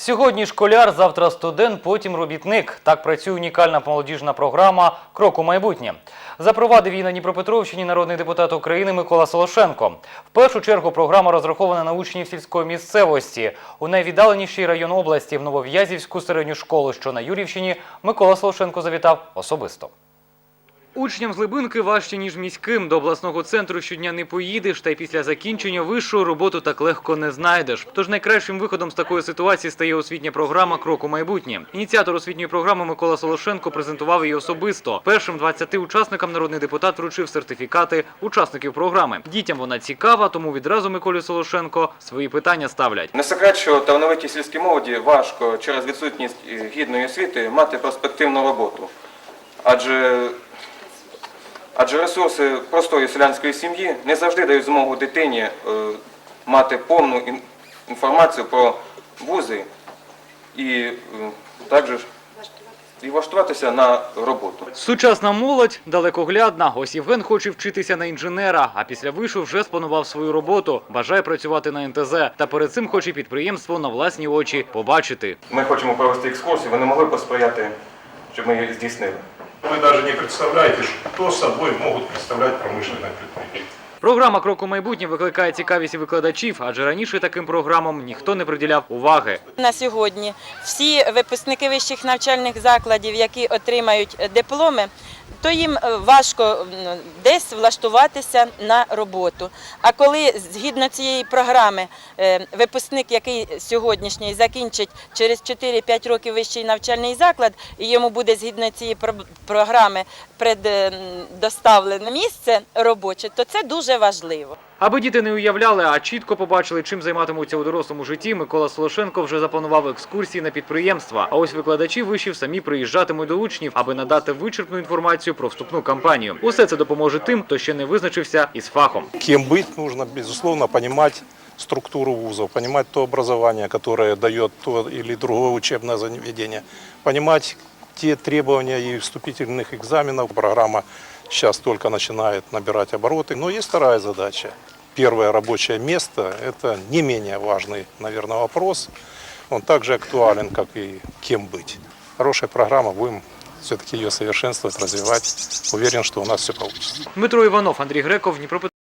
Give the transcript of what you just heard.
Сьогодні школяр, завтра студент, потім робітник. Так працює унікальна молодіжна програма Крок у майбутнє. Запровадив її на Дніпропетровщині народний депутат України Микола Солошенко. В першу чергу програма розрахована на учнів сільської місцевості. У найвіддаленіший район області в Новов'язівську середню школу, що на Юрівщині, Микола Солошенко завітав особисто. Учням з Либинки важче, ніж міським. До обласного центру щодня не поїдеш, та й після закінчення вищого роботу так легко не знайдеш. Тож найкращим виходом з такої ситуації стає освітня програма Крок у майбутнє. Ініціатор освітньої програми Микола Солошенко презентував її особисто. Першим 20 учасникам народний депутат вручив сертифікати учасників програми. Дітям вона цікава, тому відразу Миколі Солошенко свої питання ставлять. Не секрет, що талановитій сільській молоді важко через відсутність е, гідної освіти мати перспективну роботу. Адже, адже ресурси простої селянської сім'ї не завжди дають змогу дитині е, мати повну інформацію про вузи і е, також і влаштуватися на роботу. Сучасна молодь далекоглядна. Ось Євген хоче вчитися на інженера, а після вишу вже спланував свою роботу. Бажає працювати на НТЗ. Та перед цим хоче підприємство на власні очі побачити. Ми хочемо провести екскурсію, ви не могли б посприяти, щоб ми її здійснили. Вы даже не представляете, что собой могут представлять промышленные предприятия. Програма «Крок у майбутнє» викликає цікавість і викладачів, адже раніше таким програмам ніхто не приділяв уваги. На сьогодні всі випускники вищих навчальних закладів, які отримають дипломи, то їм е, важко десь влаштуватися на роботу. А коли згідно цієї програми е, випускник, який сьогоднішній закінчить через 4-5 років вищий навчальний заклад, і йому буде згідно цієї про- програми предоставлене місце робоче, то це дуже важливо. Аби діти не уявляли, а чітко побачили, чим займатимуться у дорослому житті, Микола Солошенко вже запланував екскурсії на підприємства. А ось викладачі вишів самі приїжджатимуть до учнів, аби надати вичерпну інформацію про вступну кампанію. Усе це допоможе тим, хто ще не визначився із фахом. Кем быть нужно, безусловно, понимать структуру вузов, понимать то образование, которое дает то или другое учебное заведение, понимать те требования и вступительных экзаменов. Программа сейчас только начинает набирать обороты, но есть вторая задача. Первое рабочее место – это не менее важный, наверное, вопрос. Он также актуален, как и кем быть. Хорошая программа, будем все-таки ее совершенствовать, развивать. Уверен, что у нас все получится. Дмитро Иванов, Андрей Греков, Дніпропетровський.